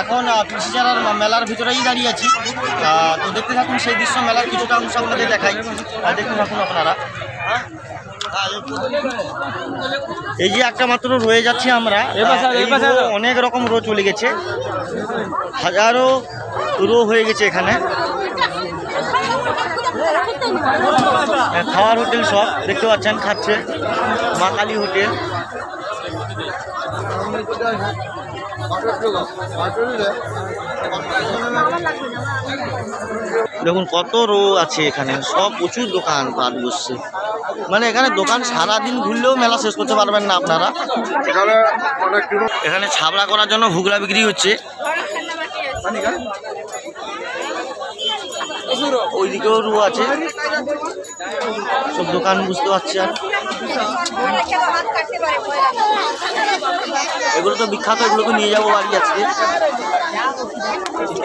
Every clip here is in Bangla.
এখন কৃষিচারার মেলার ভিতরেই দাঁড়িয়ে আছি। তো দেখতে থাকুন সেই দৃশ্য মেলার কিছুটা অংশ আপনাদের দেখাই। আর দেখতে থাকুন আপনারা। এই যে একটা মাত্র রয়ে যাচ্ছি আমরা অনেক রকম রো চলে গেছে। হাজারো রো হয়ে গেছে এখানে। খাওয়ার হোটেল সব দেখতে পাচ্ছেন খাচ্ছে। মা কালী হোটেল। দেখুন কত রো আছে এখানে। সব প্রচুর দোকান পাট বসছে। মানে এখানে দোকান সারাদিন ঘুরলেও মেলা শেষ করতে পারবেন না আপনারা। এখানে এখানে ছাবড়া করার জন্য ভুগলা বিক্রি হচ্ছে। ওইদিকেও রু আছে। সব দোকান বুঝতে পারছি আর। এগুলো তো বিখ্যাত, এগুলোকে নিয়ে যাব বাড়ি আজকে।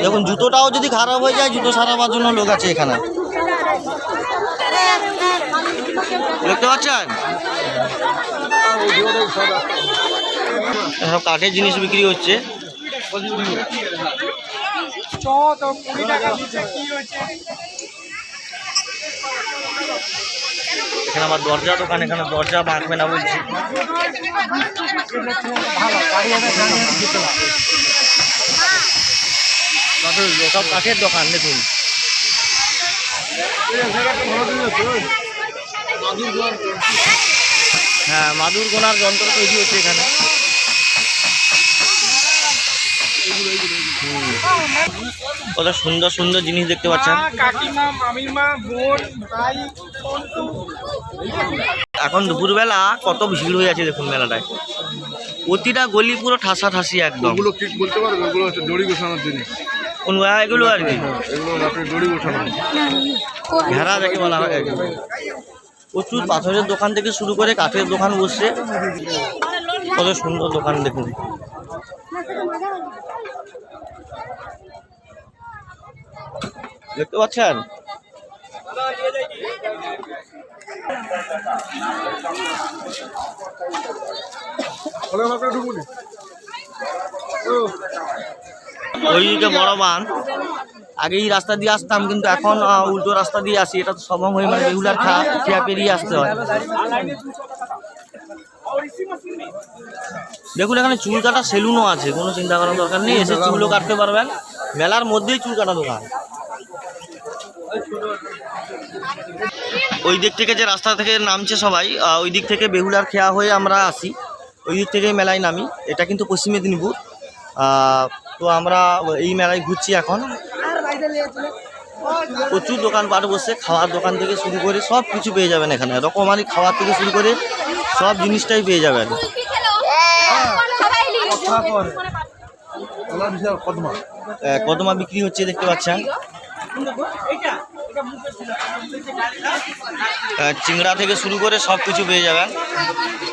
দেখুন, জুতোটাও যদি খারাপ হয়ে যায়, জুতো সারাবার জন্য লোক আছে এখানে। দেখতে পাচ্ছেন? সব কাঠের জিনিস বিক্রি হচ্ছে। এখানে আবার দরজা, দোকান এখানে দরজা বাঁকবে না বলছি। সব কাঠের দোকান, দেখুন। হ্যাঁ মাদুর গোনার যন্ত্র তৈরি হচ্ছে এখানে। কত সুন্দর সুন্দর জিনিস দেখতে পাচ্ছেন। এখন দুপুরবেলা কত ভিড় হয়ে আছে দেখুন মেলাটায়। প্রতিটা গলি পুরো ঠাসা ঠাসি একদম। ওগুলো বলতে পারবে ওগুলো হচ্ছে দড়ি গোছানোর জিনিস। কোন এগুলো আর কি? এগুলো আপনি দড়ি গোছানো। ভেড়া দেখে বলা হয় প্রচুর পাথরের দোকান থেকে শুরু করে কাঠের দোকান বসছে। কত সুন্দর দোকান দেখুন। দেখতে পাচ্ছেন? ওইদিকে বড় বান আগে এই রাস্তা দিয়ে আসতাম, কিন্তু এখন উল্টো রাস্তা দিয়ে আসি। এটা তো সম্ভব হয়ে মানে রেগুলার খা খেয়া পেরিয়ে আসতে হয়। দেখুন, এখানে চুল কাটা সেলুনও আছে, কোনো চিন্তা করার দরকার নেই। এসে চুলও কাটতে পারবেন। মেলার মধ্যেই চুল কাটা দোকান। ওই দিক থেকে যে রাস্তা থেকে নামছে সবাই ওই দিক থেকে বেহুলার খেয়া হয়ে আমরা আসি ওই দিক থেকে মেলায় নামি। এটা কিন্তু পশ্চিম মেদিনীপুর। তো আমরা এই মেলায় ঘুরছি এখন। প্রচুর দোকানপাট বসে খাওয়ার দোকান থেকে শুরু করে সব কিছু পেয়ে যাবেন এখানে। রকমারি খাওয়ার থেকে শুরু করে সব জিনিসটাই পেয়ে যাবেন। কদমা বিক্রি হচ্ছে দেখতে পাচ্ছেন। চিংড়া থেকে শুরু করে সব কিছু পেয়ে যাবেন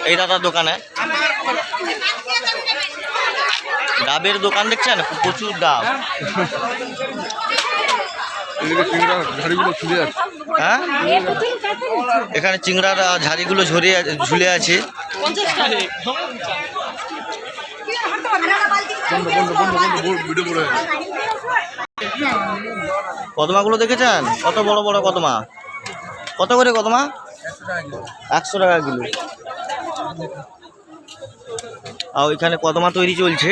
এই দাদার দোকানে ডাবের দোকান দেখছেন প্রচুর ডাব হ্যাঁ এখানে চিংড়ার ঝাড়িগুলো ঝরে ঝুলে আছে ভিডিও কদমাগুলো দেখেছেন? কত বড় বড় কদমা? কত করে কদমা? একশো টাকা কিলো। আর ওইখানে কদমা তৈরি চলছে।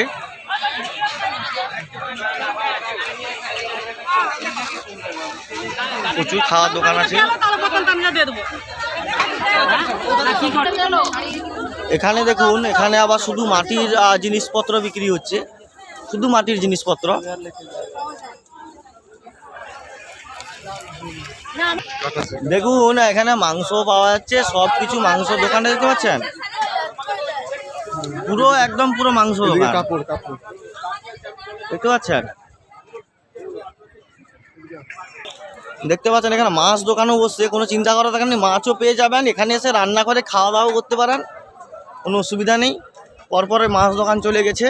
প্রচুর খাওয়ার দোকান আছে। এখানে দেখুন, এখানে আবার শুধু মাটির জিনিসপত্র বিক্রি হচ্ছে। শুধু মাটির জিনিসপত্র? দেখুন এখানে মাংস পাওয়া যাচ্ছে সব কিছু মাংস দোকানে দেখতে পাচ্ছেন? পুরো একদম পুরো মাংস দোকান। দেখতে পাচ্ছেন? দেখতে পাচ্ছেন এখানে মাছ দোকানও বসছে কোনো চিন্তা দরকার নেই। মাছও পেয়ে যাবেন এখানে এসে রান্না করে খাওয়া দাওয়া করতে পারেন। কোনো অসুবিধা নেই। পরপরে মাছ দোকান চলে গেছে।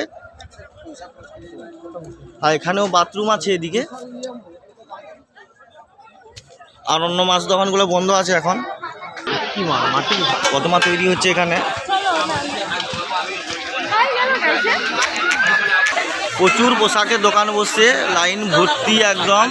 আর এখানেও বাথরুম আছে এদিকে। আর অন্য মাছ দোকানগুলো বন্ধ আছে এখন। কি মা মাটি? কত মা তৈরি হচ্ছে এখানে। প্রচুর পোশাকের দোকান বসছে লাইন ভর্তি একদম।